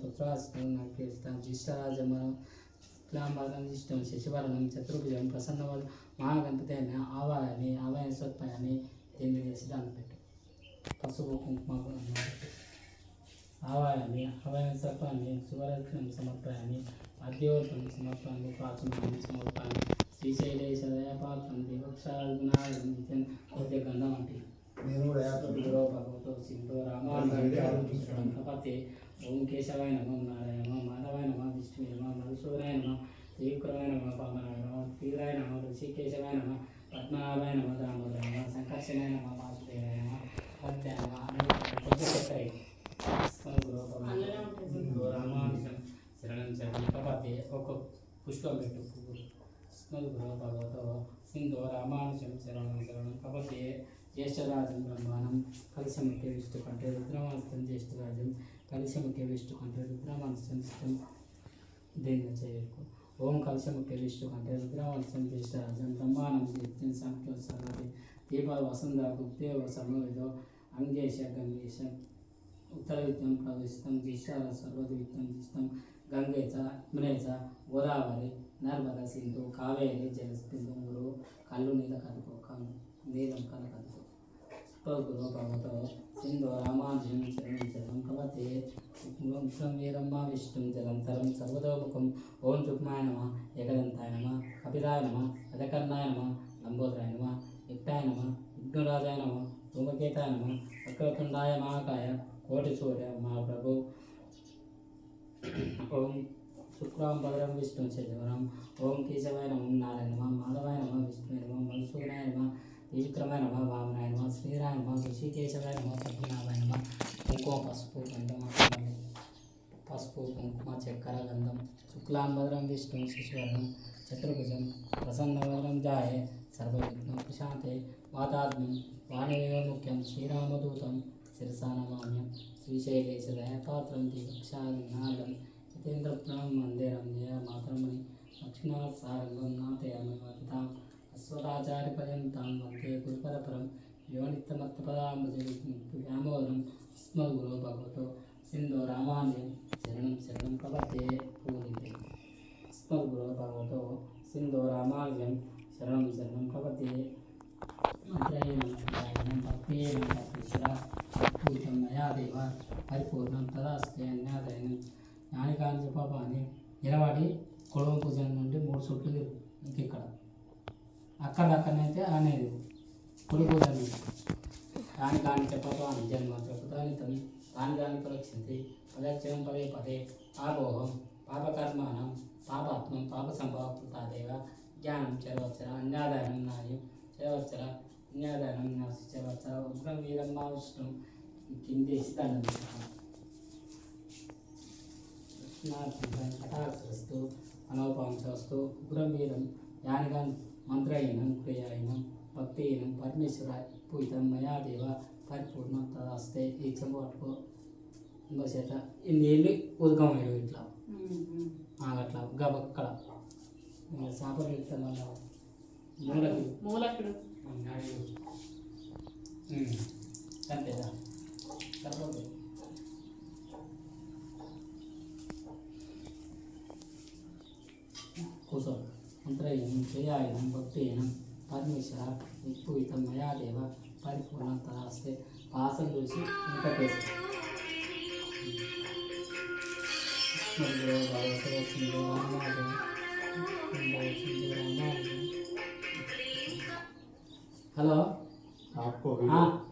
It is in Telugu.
పుత్రాస్తం నకేస్తాం జిష్టరాజమనం క్లాంబాదం ఇష్టం శశివరణం చతుర్భుజం ప్రసన్నవాడు మహాగణపతి అని ఆవాయని ఆవాయ సత్పాయని దీన్ని చేసి దాన్ని పెట్టు పసుపు కుంకుమ ఆవాయాన్ని ఆవాయ సత్పాన్ని శుభరత్నం సమర్పయాన్ని అద్యోతం సమర్పాన్ని ప్రాచీనాన్ని సమర్పాన్ని శ్రీశైలేశ్వరయ పాత్రం దివక్షాగుణాలను నిత్యం గంధం అంటే నేను కూడా యాత్ర గురో భగవతో సింధు రామాపతి ఓం కేశవాయ నమ నారాయణ నమ మాధవాయ నమ విష్ణువే నమ మధుసూదనాయ నమ శ్రీకృరాయ నమ పామనాయ నమ తీవ్రాయ నమ ఋషికేశవాయ నమ పద్మనాభాయ నమ దామోదరాయ నమ సంకర్షణాయ నమ వాసుదేవాయ నమ గురో రామానుజం శరణం ఒక పుష్పం పెట్టు. గురో భగవతో సింధు రామానుజం శరణం శరణం. ప్రభాతే జ్యేష్ఠరాజం బ్రహ్మాణం కలిసముఖ్య విష్ణు కంటే రుద్రమానస్థం జ్యేష్ఠరాజం కలిసముఖ్య విష్ణు కంటే రుద్రమానస్థం దీన్ని చేయకు? ఓం కలిసముఖ్య విష్ణు కంటే రుద్రమానస్థం జ్యేష్ఠరాజం బ్రహ్మాణం నిత్యం సంఖ్య సర్వతి దీప వసంత గుప్తేవ సమవేదో అంగేశ గంగేశ ఉత్తర విత్తం ప్రవేశితం జిష్టాల సర్వతి విత్తం జిష్టం గంగే చ గోదావరి నర్మద సింధు కావేరి జలసింధు కళ్ళు నీల కలుపు నీలం కల కలుపు స్పగురు భగవతో సింధు రామానుజం శరణం శరణం కవతే ముఖం విష్ణుం జలంతరం సర్వతోముఖం ఓం చుక్మాయ నమ ఏకదంతాయ నమ కపిలాయ నమ గజకర్ణాయ నమ లంబోదరాయ నమ నిత్యాయ నమ విఘ్నరాజాయ నమ ధూమకేతాయ నమ వక్రతుండాయ మహాకాయ కోటి సూర్య మహాప్రభు ఓం శుక్రాం భద్రం విష్ణు శశివరం ఓం కేశవాయ నమ నారాయణ నమ మాధవాయ నమ విష్ణువే నమ మధుసూదనాయ నమ త్రివిక్రమాయ నమ వామనాయ నమ శ్రీరాయ నమ ఋషికేశవాయ నమ పద్మనాభాయ నమ కుంకుమ పసుపు గంధం అక్షరాలు. పసుపు కుంకుమ చక్కెర గంధం శుక్లాం భద్రం విష్ణు శశివరం చతుర్భుజం ప్రసన్నవరం జాయే సర్వవిఘ్నం ప్రశాంతే వాతాత్మ్యం వాణివేవ ముఖ్యం శ్రీరామదూతం శిరసా నమామ్యం శ్రీశైలేశ దయాపాత్రం దీక్షాగం హితేంద్రప్రణం మందిరం జయ మాతరమణి లక్ష్మణసారంగం నాథయామి వర్తాం అశ్వరాచార్య పర్యంతం వందే గురుపరపరం యోనిత్తమత్తపదాంబుజామోదరం స్మగురు భగవతో సింధు రామానుజం శరణం శరణం కవతే పూరితే స్మగురు భగవతో సింధు రామానుజం శరణం శరణం కవతే మంత్రయేనం చుడాయనం పూజం మయా దేవ పరిపూర్ణం తదాస్తే అన్యాదయనం. జ్ఞానికాంజ పాపాన్ని నిలబడి కొడవ పూజ నుండి మూడు చుట్లు తిరుగు ఇంకెక్కడ? అక్కడక్కడనైతే అనేది కుడి పూజ కాని చెప్పతో చెప్పపాని జన్మ ప్రభుతానితం కాని కాని పరీక్షించి పదక్షరం పదే పదే పాపోహం పాపకర్మాణం పాపాత్మం పాప సంభవృతాదేవ జ్ఞానం చరవచ్చర అన్యాదానం నాయం చరవచ్చర అన్యాదానం నాసి చరవచ్చర ఉగ్రం వీరమ్మ విష్ణు కిందేసి దండం పెట్టుకోండి. కటాక్షస్తు మనోపాంశస్తు ఉగ్రం వీరం యానిగం మంత్రహీనం క్రియాహీనం భక్తిహీనం పరమేశ్వర పూజితం మయా దేవ పరిపూర్ణం తదాస్తే ఈ చెంబు పట్టుకో ఇంకో చేత. ఈ నీళ్ళు ఉదకం వేయడం ఇట్లా అట్లా గబక్కడ చేపలు ఇట్లా మళ్ళా మూలకి మూలకుడు. అడిగి అంతేదా సరిపోతుంది కూర్చో మంత్రహీనం క్రియాహీనం భక్తిహీనం పరమేశ్వర విపూయితం మయా దేవ పరిపూర్ణం తదాస్తే పాసం చూసి ఇంకా టేస్ట్ హలో आपको हाँ